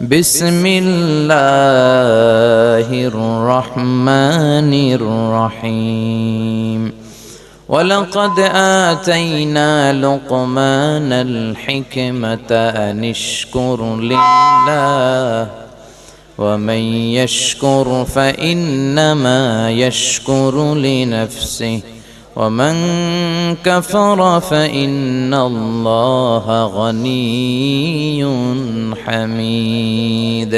بسم الله الرحمن الرحيم. ولقد آتينا لقمان الحكمة أن اشكر لله ومن يشكر فإنما يشكر لنفسه. ومن كفر فإن الله غني حميد.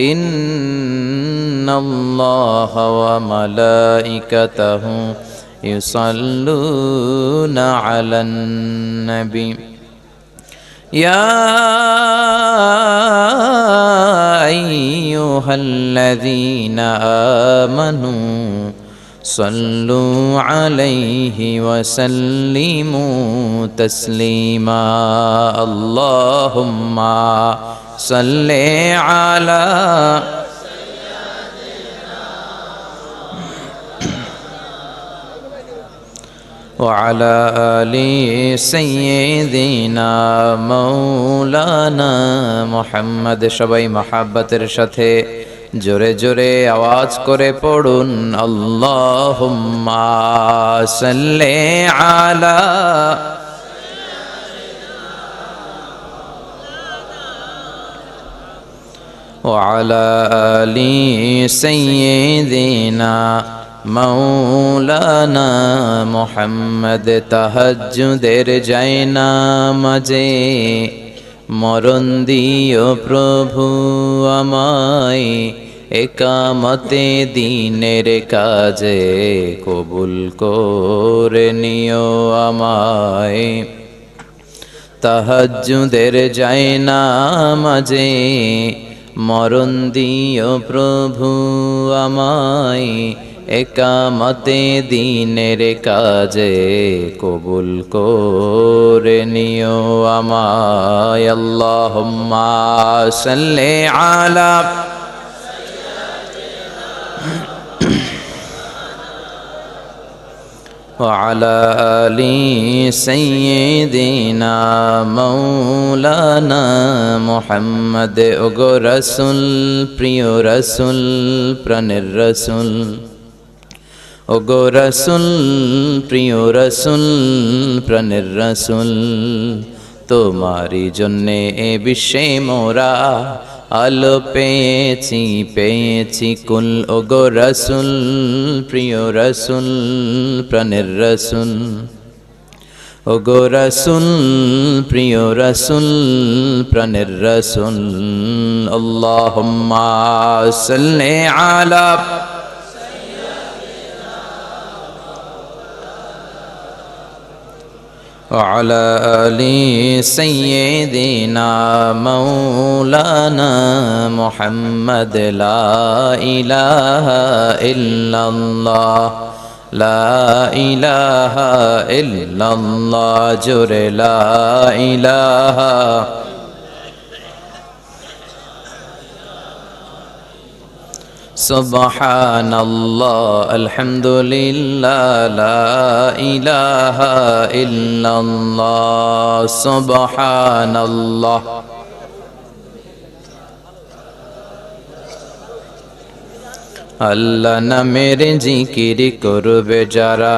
إن الله وملائكته يصلون على النبي. يا أيها الذين آمنوا صلوا عليه وسلموا تسليما اللهم صل على وعلى آل سيدنا مولانا محمد সবাই মহাব্বতের সাথে জোরে জোরে আওয়াজ করে পড়ুন আল্লাহুম্মা সাল্লি আলা وعلى آل سيدنا মৌলানা মোহাম্মদ তাহাজ্জুদের যায় না মাঝে মরণ দিও প্রভু আমায় একামতে দিনের কাজে কবুল করে নিও আমায়। তাহাজ্জুদের যায় না মাঝে, মরণ দিও প্রভু আমায়। একামতে দিনের কাজে কবুল করে নিও আমায়। আল্লাহুম্মা সাল্লি আলা وعلى آل سيدنا مولانا محمد ওগো রসুল প্রিয় রসুল প্রাণের রসুল ওগো রসুল প্রিয় রসুল প্রাণের রসুল তোমারই জন্যে এ বিশ্বে মোরা আলো পেয়েছি পেয়েছি কুল। ওগো রসুল, প্রিয় রসুল, প্রাণের রসুল। ওগো রসুল, প্রিয় রসুল, প্রাণের রসুল। আল্লাহ আলা وعلى آل سيدنا مولانا محمد لا إله إلا الله. لا إله إلا الله. جر لا إله سبحان الله الحمد لله لا إله إلا الله سبحان الله আল্লাহ নামের জিকির করবে যারা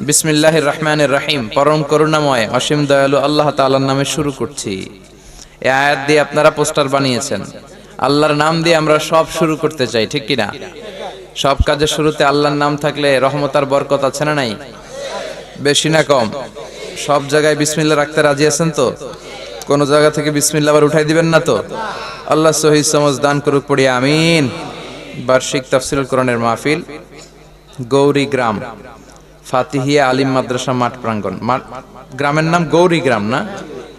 বিসমিল্লাহ রহমানের রাহিম। পরম করুণাময়, অসীম দয়ালু আল্লাহ তালার নামে শুরু করছি। এ আয়াত দিয়ে আপনারা পোস্টার বানিয়েছেন। আল্লাহর নাম দিয়ে আমরা সব শুরু করতে চাই, ঠিক কিনা? সব কাজের শুরুতে আল্লাহর নাম থাকলে রহমতার বরকত আছে না নাই? বেশি না কম। সব জায়গায় বিসমিল্লা রাখতে রাজি আছেন তো? কোন জায়গা থেকে বিসমিল্লা আবার উঠাই দিবেন না তো? আল্লাহ সহি সমাজ দান করুক, পড়ি, আমিন। বার্ষিক তফসিল কোরআনের মাহফিল, গৌরী গ্রাম। ফাতিহিয়া আলিম মাদ্রাসা মাঠ প্রাঙ্গণ। মা- গ্রামের নাম গৌরী গ্রাম না?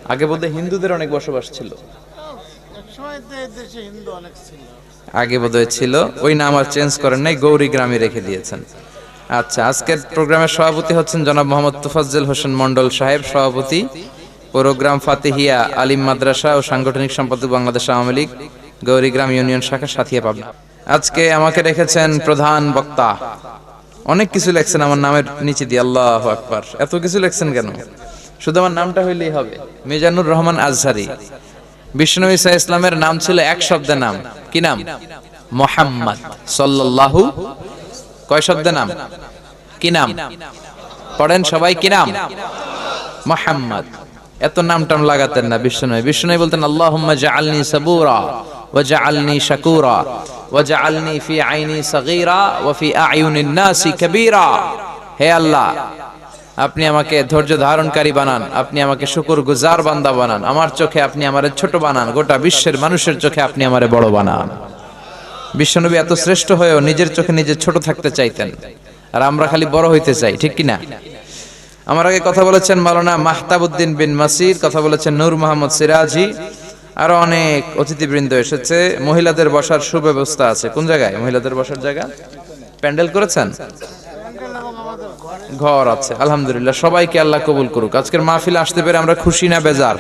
আগে বোধহয় হিন্দুদের অনেক বসবাস ছিল। আগে বোধহয় ছিল। ওই নাম আর চেঞ্জ করেন নাই, গৌরী গ্রামে রেখে দিয়েছেন। আচ্ছা আজকের প্রোগ্রামের সভাপতি হচ্ছেন জনাব মোহাম্মদ তুফাজ্জল হোসেন মন্ডল সাহেব, সভাপতি। প্রোগ্রাম ফাতিহিয়া আলিম মাদ্রাসা ও সাংগঠনিক সম্পাদক বাংলাদেশ আওয়ামী লীগ গৌরীগ্রাম ইউনিয়ন শাখা সাথিয়া পাবনা। আজকে আমাকে রেখেছেন প্রধান বক্তা। অনেক কিছু লেখছেন আমার নামের নিচে দিয়ে, আল্লাহ আকবার। এত কিছু লেখছেন কেন? শুধু আমার নামটা হইলেই হবে। মিজানুর রহমান আজহারি। বিষ্ণু ইসা ইসলামের নাম ছিল এক শব্দের নাম। কি নাম? মোহাম্মদ সাল্লাল্লাহু কয় শব্দের নাম? কি নাম? পড়েন সবাই কি নাম? মোহাম্মদ। এত নাম টাম লাগাতেন না বিষ্ণু বিষ্ণু বলতেন, আল্লাহুম্মা জাআলনি সাবুরা। ওয়া জাআলনি ফি আইনি সাগীরা ওয়া ফি আয়ুনিন নাসি কাবীরা হে আল্লাহ, আপনি আমাকে ধৈর্য ধারণকারী বানান। আপনি আমাকে শুকুর গুজার বান্দা বানান। আমার চোখে আপনি আমারে ছোট বানান। গোটা বিশ্বের মানুষের চোখে আপনি আমারে বড় বানান। বিশ্বনবী এত শ্রেষ্ঠ হয়েও নিজের চোখে নিজে ছোট থাকতে চাইতেন। আর আমরা খালি বড় হইতে চাই, ঠিক কি না? আমার আগে কথা বলেছেন মাওলানা মাহতাবুদ্দিন বিন মাসির, কথা বলেছেন নূর মোহাম্মদ সিরাজি। আরও অনেক অতিথিবৃন্দ এসেছে। মহিলাদের বসার সুব্যবস্থা আছে। কোন জায়গায়? মহিলাদের বসার জায়গা? প্যান্ডেল করেছেন? ঘর আছে। আলহামদুলিল্লাহ, সবাইকে আল্লাহ কবুল করুক। আজকের মাহফিল আসতে পেরে আমরা খুশি না বেজার?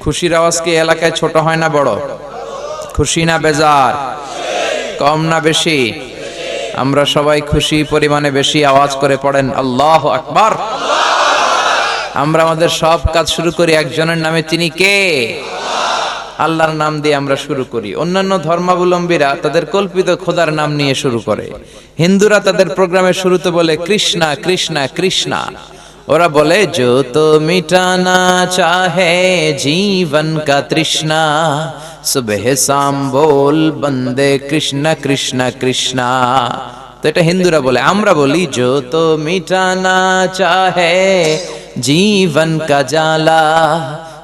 খুশির আওয়াজ কি এলাকায় ছোট হয় না বড়? খুশি না বেজার? কম না বেশি? আমরা সবাই খুশি, পরিমাণে বেশি আওয়াজ করে পড়েন। আল্লাহ আকবার! আমরা আমাদের সব কাজ শুরু করি। একজনের নামে তিনি কে? আল্লাহর নাম দিয়ে আমরা শুরু করি। অন্যান্য ধর্মাবলম্বীরা তাদের কল্পিত খোদার নাম নিয়ে শুরু করে। হিন্দুরা তাদের প্রোগ্রামের শুরুতে বলে, কৃষ্ণা কৃষ্ণা কৃষ্ণা। ওরা বলে, যো তো মিটানা চাহে জীবন কা তৃষ্ণা, সুবহ শাম বল বন্দে কৃষ্ণ কৃষ্ণ, কৃষ্ণা। তো এটা হিন্দুরা বলে, আমরা বলি, যো তো মিটানা চাহে জীবন কা জালা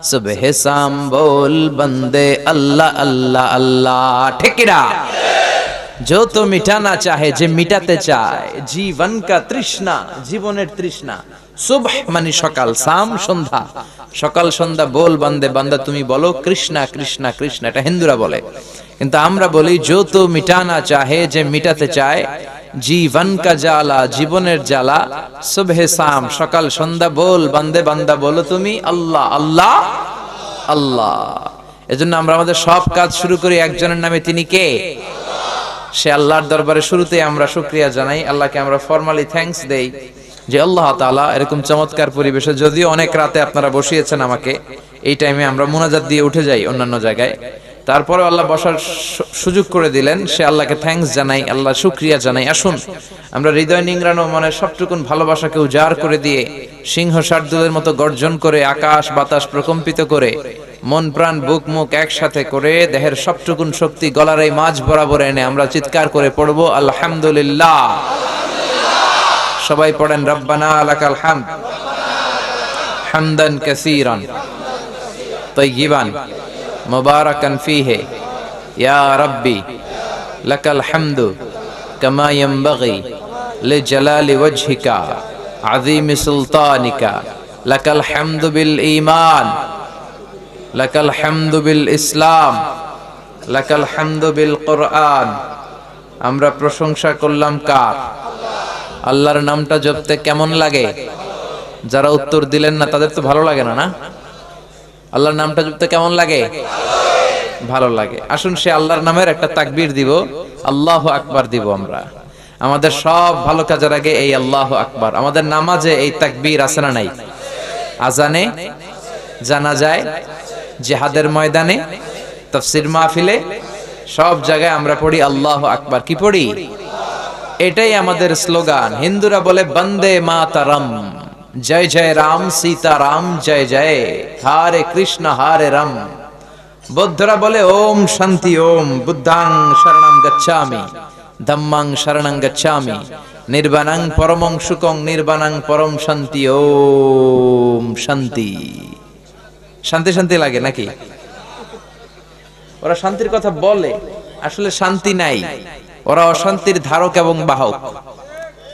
सुबह शाम बोल बंदे अल्लाह अल्लाह अल्लाह ठेकेरा जो तो मिटाना चाहे যে মিটাতে চায় জীবন কা তৃষ্ণা জীবনের তৃষ্ণা সুবহ মানে সকাল সাম সন্ধ্যা সকাল সন্ধ্যা বল বান্দে বান্দা তুমি বলো কৃষ্ণা কৃষ্ণা কৃষ্ণ এটা হিন্দুরা বলে কিন্তু আমরা বলি जो तो মিটানা চাহে যে মিটাতে চায় জীবন কা জ্বালা, জীবনের জ্বালা। সুবহে সাম সকাল, সন্ধ্যা, বল, বান্দে, বান্দা, বলো তুমি আল্লাহ আল্লাহ আল্লাহ। এজন্য আমরা আমাদের সব কাজ শুরু করি একজনের নামে তিনি কে? সে আল্লাহর দরবারে শুরুতে আমরা শুক্রিয়া জানাই, আল্লাহকে আমরা ফর্মালি থ্যাঙ্কস দেই যে আল্লাহ তাআলা এরকম চমৎকার পরিবেশে যদিও অনেক রাতে আপনারা বসিয়েছেন আমাকে, এই টাইমে আমরা মোনাজাত দিয়ে উঠে যাই অন্যান্য জায়গায়। তারপরে আল্লাহ বসার সুযোগ করে দিলেন, সে আল্লাহকে থ্যাঙ্কস জানাই, আল্লাহ শুক্রিয়া জানাই। আসুন, আমরা হৃদয় নিংড়ানো মনের সবটুকুন ভালোবাসাকে উজাড় করে দিয়ে, সিংহ শার্দুলের মতো গর্জন করে, আকাশ বাতাস প্রকম্পিত করে, মন প্রাণ বুক মুখ একসাথে করে, দেহের সবটুকুন শক্তি গলার এই মাঝ বরাবর এনে আমরা চিৎকার করে পড়ব, আলহামদুলিল্লাহ। সবাই পড়েন, রব্বানা লাকাল হামদ। হামদান কাসীরান। মুবারাকান ফিহে। ইয়া রাব্বি, লাকাল হামদু কামা ইয়ানবাগি লিজালালি ওয়াজহিকা আযীমি সুলতানিকা। লাকাল হামদু বিল ঈমান, লাকাল হামদু বিল ইসলাম, লাকাল হামদু বিল কোরআন। আমরা প্রশংসা করলাম কার? আল্লাহর নামটা জপতে কেমন লাগে? যারা উত্তর দিলেন না, তাদের তো ভালো লাগে না না? আল্লাহর নামটা জপতে কেমন লাগে? ভালো লাগে। আসুন সে আল্লাহর নামের একটা তাকবীর দিব। আল্লাহ আকবার দিব আমরা। আমাদের সব ভালো কাজের আগে এই আল্লাহ আকবার। আমাদের নামাজে এই তাকবীর আছে না নাই? আজানে জানা যায়, জেহাদের ময়দানে, তফসির মাহফিলে সব জায়গায় আমরা পড়ি আল্লাহ আকবার। কি পড়ি? এটাই আমাদের স্লোগান। হিন্দুরা বলে, বন্দে মাতারম। জয় জয় রাম সীতারাম, জয় জয়, হারে কৃষ্ণ, হারে রাম। বৌদ্ধরা বলে, ওম শান্তি, ওম বুদ্ধাং শরণং গচ্ছামি, ধম্মাং শরণং গচ্ছামি, নির্বাণাং পরমং সুকং নির্বাণাং পরম শান্তি, ওম শান্তি। শান্তি শান্তি লাগে নাকি? ওরা শান্তির কথা বলে, আসলে শান্তি নাই। ওরা অশান্তির ধারক এবং বাহক।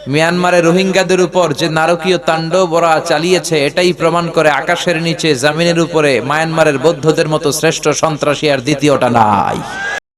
মিয়ানমারে রোহিঙ্গাদের উপর যে নারকীয় তাণ্ডব ওরা চালিয়েছে, এটাই প্রমাণ করে আকাশের নিচে, জামিনের উপরে, মায়ানমারের বৌদ্ধদের মতো শ্রেষ্ঠ সন্ত্রাসী আর দ্বিতীয়টা নাই।